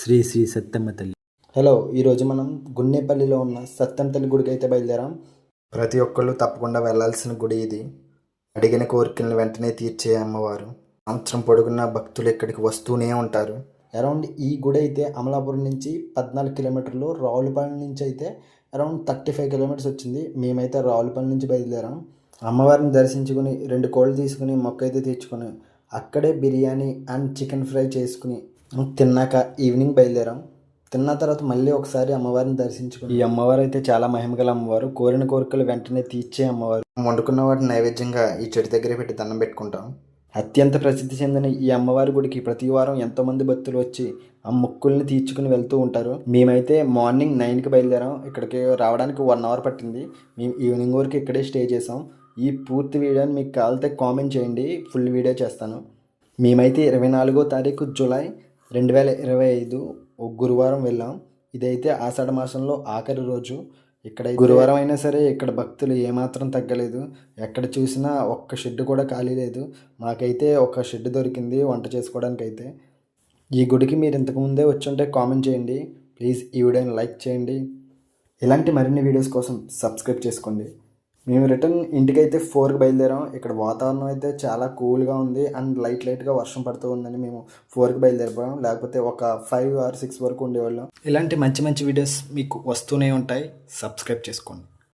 శ్రీ శ్రీ సత్యమ్మ తల్లి. హలో ఈరోజు మనం గున్నేపల్లిలో ఉన్న సత్యం తల్లి గుడికి అయితే బయలుదేరాం. ప్రతి ఒక్కళ్ళు తప్పకుండా వెళ్ళాల్సిన గుడి ఇది. అడిగిన కోరికలను వెంటనే తీర్చే అమ్మవారు. సంవత్సరం పొడుగున్న భక్తులు ఇక్కడికి వస్తూనే ఉంటారు. అరౌండ్ ఈ గుడి అయితే అమలాపురం నుంచి పద్నాలుగు కిలోమీటర్లు రావులపాలెం నుంచి అయితే అరౌండ్ థర్టీ ఫైవ్ కిలోమీటర్స్ వచ్చింది. మేమైతే రావులపాలెం నుంచి బయలుదేరాం. అమ్మవారిని దర్శించుకుని రెండు కోళ్ళు తీసుకుని మొక్క అయితే తీర్చుకుని అక్కడే బిర్యానీ అండ్ చికెన్ ఫ్రై చేసుకుని తిన్నాక ఈవినింగ్ బయలుదేరాం. తిన్న తర్వాత మళ్ళీ ఒకసారి అమ్మవారిని దర్శించుకుని ఈ అమ్మవారు అయితే చాలా మహిమగల అమ్మవారు. కోరిన కోరికలు వెంటనే తీర్చే అమ్మవారు. వండుకున్న వాటిని నైవేద్యంగా ఈ చెట్టు దగ్గరే పెట్టి దండం పెట్టుకుంటాం. అత్యంత ప్రసిద్ధి చెందిన ఈ అమ్మవారి గుడికి ప్రతి వారం ఎంతో మంది భక్తులు వచ్చి ఆ మొక్కుల్ని తీర్చుకుని వెళ్తూ ఉంటారు. మేమైతే మార్నింగ్ నైన్కి బయలుదేరాం. ఇక్కడికి రావడానికి వన్ అవర్ పట్టింది. మేము ఈవినింగ్ వరకు ఇక్కడే స్టే చేసాం ఈ పూర్తి వీడియోని మీకు కావాలితే కామెంట్ చేయండి. ఫుల్ వీడియో చేస్తాను. మేమైతే ఇరవై నాలుగో తారీఖు జూలై రెండు వేల ఇరవై ఐదు ఒక గురువారం వెళ్ళాం. ఇదైతే ఆషాఢ మాసంలో ఆఖరి రోజు. ఇక్కడ గురువారం అయినా సరే ఇక్కడ భక్తులు ఏమాత్రం తగ్గలేదు. ఎక్కడ చూసినా ఒక్క షెడ్ కూడా ఖాళీ లేదు. మాకైతే ఒక షెడ్ దొరికింది వంట చేసుకోవడానికి అయితే ఈ గుడికి మీరు ఇంతకుముందే వచ్చుంటే కామెంట్ చేయండి. ప్లీజ్ ఈ వీడియోని లైక్ చేయండి. ఇలాంటి మరిన్ని వీడియోస్ కోసం సబ్స్క్రైబ్ చేసుకోండి. మేము రిటర్న్ ఇంటికైతే ఫోర్కి బయలుదేరాం. ఇక్కడ వాతావరణం అయితే చాలా కూల్గా ఉంది. అండ్ లైట్ లైట్గా వర్షం పడుతూ ఉందని మేము ఫోర్కి బయలుదేరిపోయాం. లేకపోతే ఒక ఫైవ్ ఆర్ సిక్స్ వరకు ఉండేవాళ్ళం. ఇలాంటి మంచి మంచి వీడియోస్ మీకు వస్తూనే ఉంటాయి. సబ్స్క్రైబ్ చేసుకోండి.